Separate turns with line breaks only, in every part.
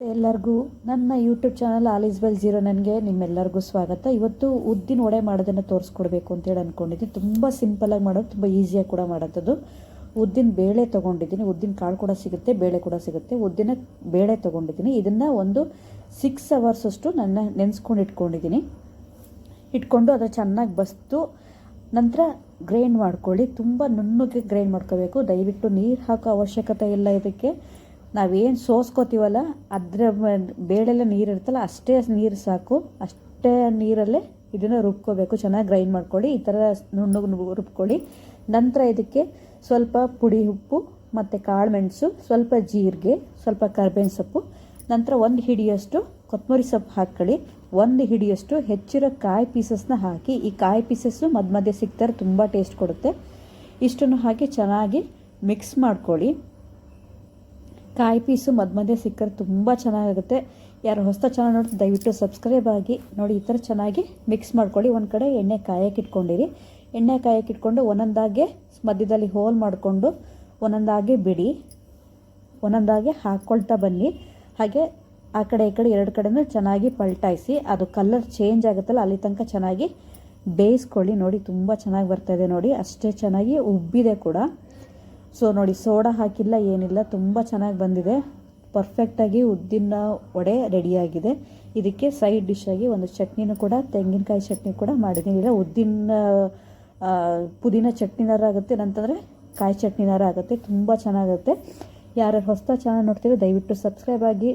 ಎಲ್ಲರಿಗೂ ನನ್ನ YouTube channel all is well zero ನನಗೆ ನಿಮ್ಮೆಲ್ಲರಿಗೂ ಸ್ವಾಗತ. ಇವತ್ತು ಉದ್ದಿನ ವಡೆ ಮಾಡೋದನ್ನು ತೋರಿಸ್ಕೊಡ್ಬೇಕು ಅಂತೇಳಿ ಅಂದ್ಕೊಂಡಿದ್ದೀನಿ ತುಂಬ ಸಿಂಪಲಾಗಿ ಮಾಡೋದು, ತುಂಬ ಈಸಿಯಾಗಿ ಕೂಡ ಮಾಡೋಂಥದ್ದು ಉದ್ದಿನ ಬೇಳೆ ತೊಗೊಂಡಿದ್ದೀನಿ. ಉದ್ದಿನ ಕಾಳು ಕೂಡ ಸಿಗುತ್ತೆ, ಬೇಳೆ ಕೂಡ ಸಿಗುತ್ತೆ. ಉದ್ದಿನ ಬೇಳೆ ತೊಗೊಂಡಿದ್ದೀನಿ. ಇದನ್ನು ಒಂದು ಸಿಕ್ಸ್ ಅವರ್ಸ್ ಅಷ್ಟು ನನ್ನ ನೆನೆಸ್ಕೊಂಡು ಇಟ್ಕೊಂಡಿದ್ದೀನಿ. ಇಟ್ಕೊಂಡು ಅದು ಚೆನ್ನಾಗಿ ಬಸ್ತು. ನಂತರ ಗ್ರೈಂಡ್ ಮಾಡ್ಕೊಳ್ಳಿ. ತುಂಬ ನುಣ್ಣಗೆ ಗ್ರೈಂಡ್ ಮಾಡ್ಕೋಬೇಕು. ದಯವಿಟ್ಟು ನೀರು ಹಾಕೋ ಅವಶ್ಯಕತೆ ಇಲ್ಲ ಇದಕ್ಕೆ. ನಾವೇನು ಸೋಸ್ಕೋತೀವಲ್ಲ, ಅದರ ಬೇಳೆಲ್ಲ ನೀರು ಇರುತ್ತಲ್ಲ, ಅಷ್ಟೇ ನೀರು ಸಾಕು, ಅಷ್ಟೇ ನೀರಲ್ಲೇ ಇದನ್ನು ರುಬ್ಕೋಬೇಕು. ಚೆನ್ನಾಗಿ ಗ್ರೈಂಡ್ ಮಾಡ್ಕೊಳ್ಳಿ, ಈ ಥರ ನುಣ್ಣಗೆ ರುಬ್ಕೊಳ್ಳಿ. ನಂತರ ಇದಕ್ಕೆ ಸ್ವಲ್ಪ ಪುಡಿ ಉಪ್ಪು, ಮತ್ತು ಕಾಳು ಮೆಣಸು, ಸ್ವಲ್ಪ ಜೀರಿಗೆ, ಸ್ವಲ್ಪ ಕರ್ಬೇವಿನ ಸೊಪ್ಪು, ನಂತರ ಒಂದು ಹಿಡಿಯಷ್ಟು ಕೊತ್ತಂಬರಿ ಸೊಪ್ಪು ಹಾಕ್ಕೊಳ್ಳಿ. ಒಂದು ಹಿಡಿಯಷ್ಟು ಹೆಚ್ಚಿರೋ ಕಾಯಿ ಪೀಸಸ್ನ ಹಾಕಿ, ಈ ಕಾಯಿ ಪೀಸಸ್ಸು ಮಧ್ಯ ಮಧ್ಯೆ ಸಿಗ್ತಾರೆ, ತುಂಬ ಟೇಸ್ಟ್ ಕೊಡುತ್ತೆ. ಇಷ್ಟನ್ನು ಹಾಕಿ ಚೆನ್ನಾಗಿ ಮಿಕ್ಸ್ ಮಾಡ್ಕೊಳ್ಳಿ. ಕಾಯಿ ಪೀಸು ಮಧ್ಯ ಮಧ್ಯೆ ಸಿಕ್ಕರೆ ತುಂಬ ಚೆನ್ನಾಗಿರುತ್ತೆ ಯಾರು ಹೊಸ ಚಾನಲ್ ನೋಡಿದ್ರೆ ದಯವಿಟ್ಟು ಸಬ್ಸ್ಕ್ರೈಬ್ ಆಗಿ. ನೋಡಿ, ಈ ಥರ ಚೆನ್ನಾಗಿ ಮಿಕ್ಸ್ ಮಾಡ್ಕೊಳ್ಳಿ. ಒಂದು ಕಡೆ ಎಣ್ಣೆ ಕಾಯಕ್ಕೆ ಇಟ್ಕೊಂಡಿರಿ. ಎಣ್ಣೆ ಕಾಯಕ್ಕೆ ಇಟ್ಕೊಂಡು ಒಂದೊಂದಾಗೆ ಮಧ್ಯದಲ್ಲಿ ಹೋಲ್ ಮಾಡಿಕೊಂಡು ಒಂದೊಂದಾಗೆ ಬಿಡಿ. ಒಂದೊಂದಾಗೆ ಹಾಕ್ಕೊಳ್ತಾ ಬನ್ನಿ. ಹಾಗೆ ಆ ಕಡೆ ಈ ಕಡೆ ಎರಡು ಕಡೆನೂ ಚೆನ್ನಾಗಿ ಪಲ್ಟಾಯಿಸಿ, ಅದು ಕಲರ್ ಚೇಂಜ್ ಆಗುತ್ತಲ್ಲ, ಅಲ್ಲಿ ತನಕ ಚೆನ್ನಾಗಿ ಬೇಯಿಸ್ಕೊಳ್ಳಿ. ನೋಡಿ, ತುಂಬ ಚೆನ್ನಾಗಿ ಬರ್ತಾಯಿದೆ ನೋಡಿ. ಅಷ್ಟೇ ಚೆನ್ನಾಗಿ ಉಬ್ಬಿದೆ ಕೂಡ. ಸೊ ನೋಡಿ, ಸೋಡಾ ಹಾಕಿಲ್ಲ, ಏನಿಲ್ಲ, ತುಂಬ ಚೆನ್ನಾಗಿ ಬಂದಿದೆ. ಪರ್ಫೆಕ್ಟಾಗಿ ಉದ್ದಿನ ವಡೆ ರೆಡಿಯಾಗಿದೆ ಇದಕ್ಕೆ ಸೈಡ್ ಡಿಶ್ಶಾಗಿ ಒಂದು ಚಟ್ನಿನೂ ಕೂಡ, ತೆಂಗಿನಕಾಯಿ ಚಟ್ನಿ ಕೂಡ ಮಾಡಿದ್ದೀನಿ. ಇಲ್ಲ, ಉದ್ದಿನ ಪುದೀನ ಚಟ್ನಿನಾರ ಆಗುತ್ತೆ. ನಂತಂದರೆ ಕಾಯಿ ಚಟ್ನಿನಾರ ಆಗುತ್ತೆ. ತುಂಬ ಚೆನ್ನಾಗುತ್ತೆ. ಯಾರು ಹೊಸ ಚಾನಲ್ ನೋಡ್ತೀವಿ ದಯವಿಟ್ಟು ಸಬ್ಸ್ಕ್ರೈಬ್ ಆಗಿ.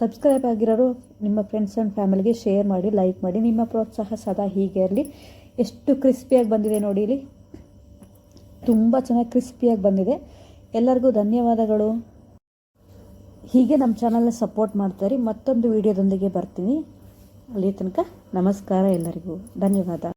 ಸಬ್ಸ್ಕ್ರೈಬ್ ಆಗಿರೋರು ನಿಮ್ಮ ಫ್ರೆಂಡ್ಸ್ ಆ್ಯಂಡ್ ಫ್ಯಾಮಿಲಿಗೆ ಶೇರ್ ಮಾಡಿ ಲೈಕ್ ಮಾಡಿ. ನಿಮ್ಮ ಪ್ರೋತ್ಸಾಹ ಸದಾ ಹೀಗೆ ಇರಲಿ. ಎಷ್ಟು ಕ್ರಿಸ್ಪಿಯಾಗಿ ಬಂದಿದೆ ನೋಡಿ ಇಲ್ಲಿ. ತುಂಬ ಚೆನ್ನಾಗಿ ಕ್ರಿಸ್ಪಿಯಾಗಿ ಬಂದಿದೆ. ಎಲ್ಲರಿಗೂ ಧನ್ಯವಾದಗಳು. ಹೀಗೆ ನಮ್ಮ ಚಾನಲ್ನ ಸಪೋರ್ಟ್ ಮಾಡ್ತಾರೆ. ಮತ್ತೊಂದು ವಿಡಿಯೋದೊಂದಿಗೆ ಬರ್ತೀನಿ. ಅಲ್ಲಿ ತನಕ ನಮಸ್ಕಾರ ಎಲ್ಲರಿಗೂ. ಧನ್ಯವಾದ.